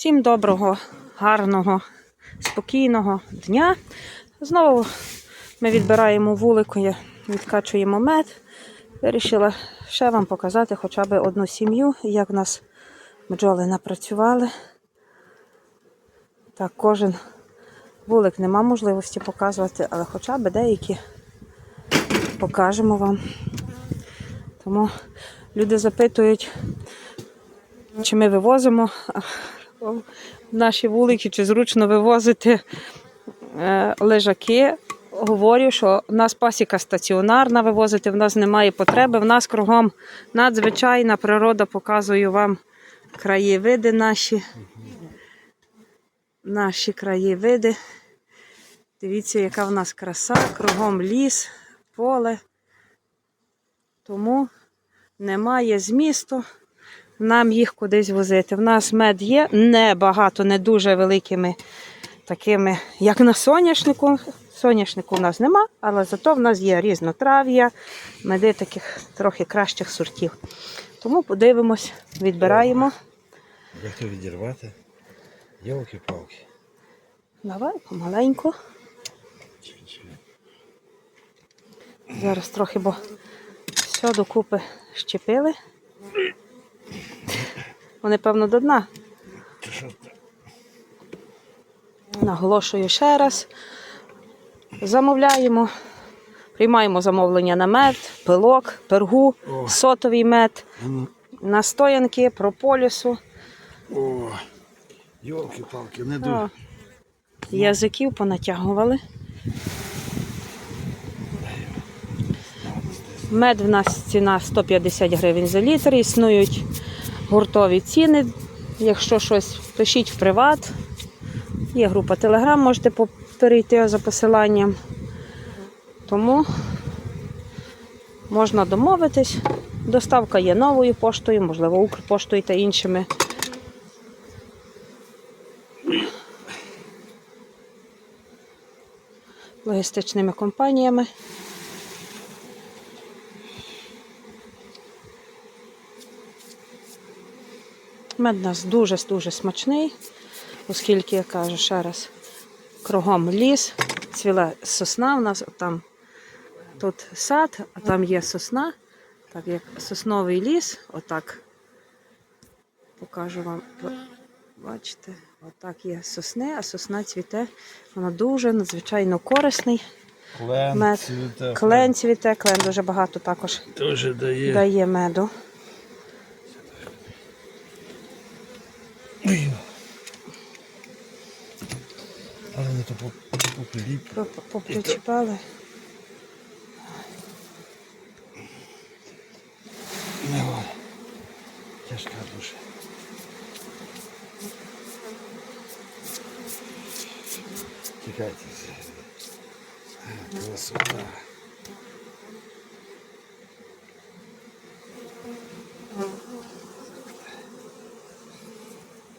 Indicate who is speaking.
Speaker 1: Всім доброго, гарного, спокійного дня. Знову ми відбираємо вулику, відкачуємо мед. Вирішила ще вам показати хоча б одну сім'ю, як в нас бджоли напрацювали. Так, кожен вулик нема можливості показувати, але хоча б деякі покажемо вам. Тому люди запитують, чи ми вивозимо наші вулики, чи зручно вивозити е, лежаки. Говорю, що в нас пасіка стаціонарна, вивозити в нас немає потреби. В нас кругом надзвичайна природа, показую вам краєвиди наші. Наші краєвиди. Дивіться, яка в нас краса, кругом ліс, поле. Тому немає змісту нам їх кудись возити. В нас мед є небагато, не дуже великими такими, як на соняшнику. Соняшнику в нас нема, але зато в нас є різнотрав'я, меди таких трохи кращих сортів. Тому подивимось, відбираємо.
Speaker 2: Як то відірвати? Йолки-палки.
Speaker 1: Давай помаленьку. Зараз трохи, бо все докупи щепили. Вони, певно, до дна. Наголошую ще раз. Замовляємо, приймаємо замовлення на мед, пилок, пергу,
Speaker 2: О.
Speaker 1: сотовий мед,
Speaker 2: ну.
Speaker 1: настоянки, прополісу,
Speaker 2: О, йолки-палки, не дуже.
Speaker 1: язиків понатягували. Мед в нас ціна 150 гривень за літр. Існують гуртові ціни. Якщо щось, пишіть в приват. Є група Телеграм, можете перейти за посиланням. Тому можна домовитись. Доставка є новою поштою, можливо, Укрпоштою та іншими. логістичними компаніями. Мед у нас дуже-дуже смачний, оскільки, я кажу ще раз, кругом ліс, цвіла сосна у нас там тут сад, а там є сосна, так як сосновий ліс, отак покажу вам. Бачите, отак є сосни, а сосна цвіте. Вона дуже надзвичайно корисний.
Speaker 2: Клен,
Speaker 1: Мед.
Speaker 2: цвіте.
Speaker 1: Клен цвіте, клен дуже багато також
Speaker 2: Теж дає.
Speaker 1: дає меду.
Speaker 2: Але не то по- попеліп.
Speaker 1: Про- Попричіпали.
Speaker 2: Не ой. Тяжка душа. Тікайте. Красота.